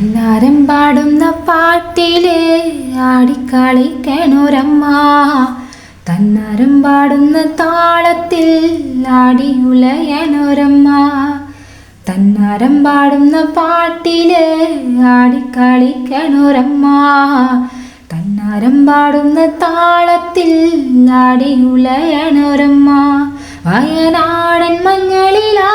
തന്നാരം പാടുന്ന പാട്ടിൽ ആടിക്കളിക്കണൊരമ്മ. തന്നാരം പാടുന്ന താളത്തിൽ ആടിയുലയണൊരമ്മ. തന്നാരം പാടുന്ന പാട്ടിൽ ആടിക്കളിക്കണൊരമ്മ. തന്നാരം പാടുന്ന താളത്തിൽ ആടിയുലയണൊരമ്മ. വയനാടൻ മഞ്ഞളിലാറാടി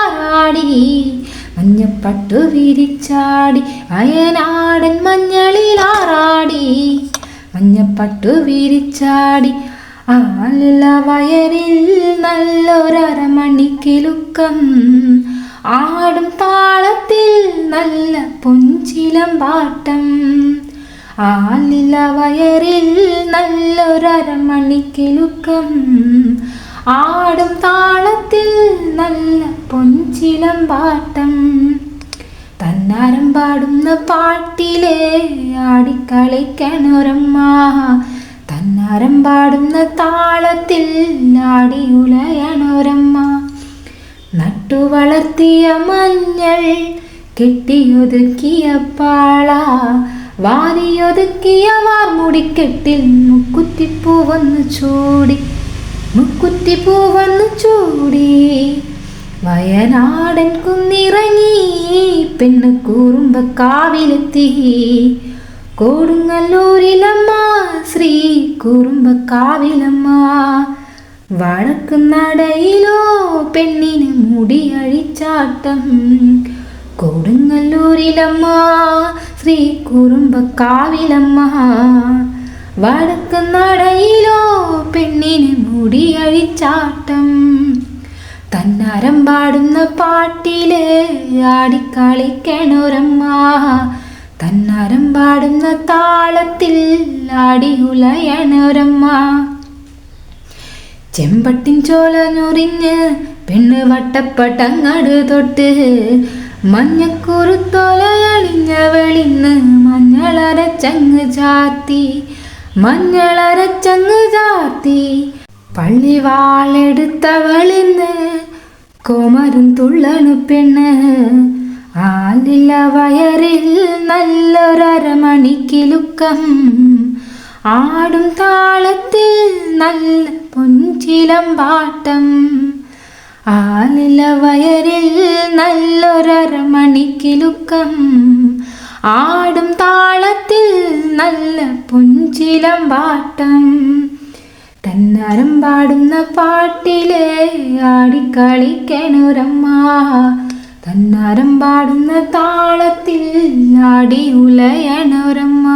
മഞ്ഞപ്പട്ടു വിരിച്ചാടി. അയനാടൻ മഞ്ഞളിൽ ആറാടി. മഞ്ഞപ്പട്ടു വിരിച്ചാടി. ആല വയറിൽ നല്ലൊരമണിക്കിലുക്കം ആടും താളത്തിൽ നല്ല പൊഞ്ചിലം പാട്ടം ആലില വയറിൽ നല്ലൊരമണിക്കിലുക്കം ആടും താളത്തിൽ നല്ല പൊഞ്ചിലം പാട്ടം തന്നാരം പാടുന്ന പാട്ടിലേ ആടിക്കളിക്കണൊരമ്മ തന്നാരം പാടുന്ന താളത്തിൽ ആടിയുലയണൊരമ്മ നട്ടു വളർത്തിയ മഞ്ഞൾ കെട്ടിയൊതുക്കിയ പാള. വാരിയൊതുക്കിയ വാർമുടിക്കെട്ടിൽ മുക്കുത്തിപ്പൂ വന്നു ചൂടി മുക്കുത്തിപ്പൂ വന്നു ചൂടി. വയനാടൻ കുന്നിറങ്ങി പെണ്ണ് കൂറുമ്പ കാവിലെത്തി. കൊടുങ്ങല്ലൂരിലമ്മ ശ്രീ കുറുമ്പക്കാവിലമ്മ വടക്ക് നടയിലോ പെണ്ണിന് മുടിയഴിച്ചാട്ടം. കൊടുങ്ങല്ലൂരിലമ്മ ശ്രീ കുറുമ്പ കാവിലമ്മ. വടക്ക് നടയിലോ പെണ്ണിന് മുടി അഴിച്ചാട്ടം തന്നാരം പാടുന്ന പാട്ടിൽ ആടിക്കളിക്കണൊരമ്മ. തന്നാരം പാടുന്ന താളത്തിൽ ആടിയുലയണൊരമ്മ ചെമ്പട്ടിൻ ചോല ഞൊറിഞ്ഞ് പെണ്ണ് വട്ടപ്പട്ടങ്ങട് തൊട്ട് മഞ്ഞക്കുറുത്തോലയളിഞ്ഞ വെളിന്ന് മഞ്ഞളരച്ചങ്ങ് ചാത്തി മഞ്ഞളരച്ചങ്ങ് ചാത്തി പള്ളി വാളെടുത്തവളിന്ന് കോമരും തുള്ളണു പെണ്ണ്. ആലില്ല വയറിൽ നല്ലൊരമണിക്കിലുക്കം ആടും താളത്തിൽ നല്ല പൊഞ്ചിലം പാട്ടം ആലില വയറിൽ നല്ലൊരമണിക്കിലുക്കം ആടും താളത്തിൽ നല്ല പൊഞ്ചിലം പാട്ടം തന്നാരം പാടുന്ന പാട്ടിലെ ആടിക്കളിക്കണൊരമ്മ. തന്നാരം പാടുന്ന താളത്തിൽ ആടി ഉലയണൊരമ്മ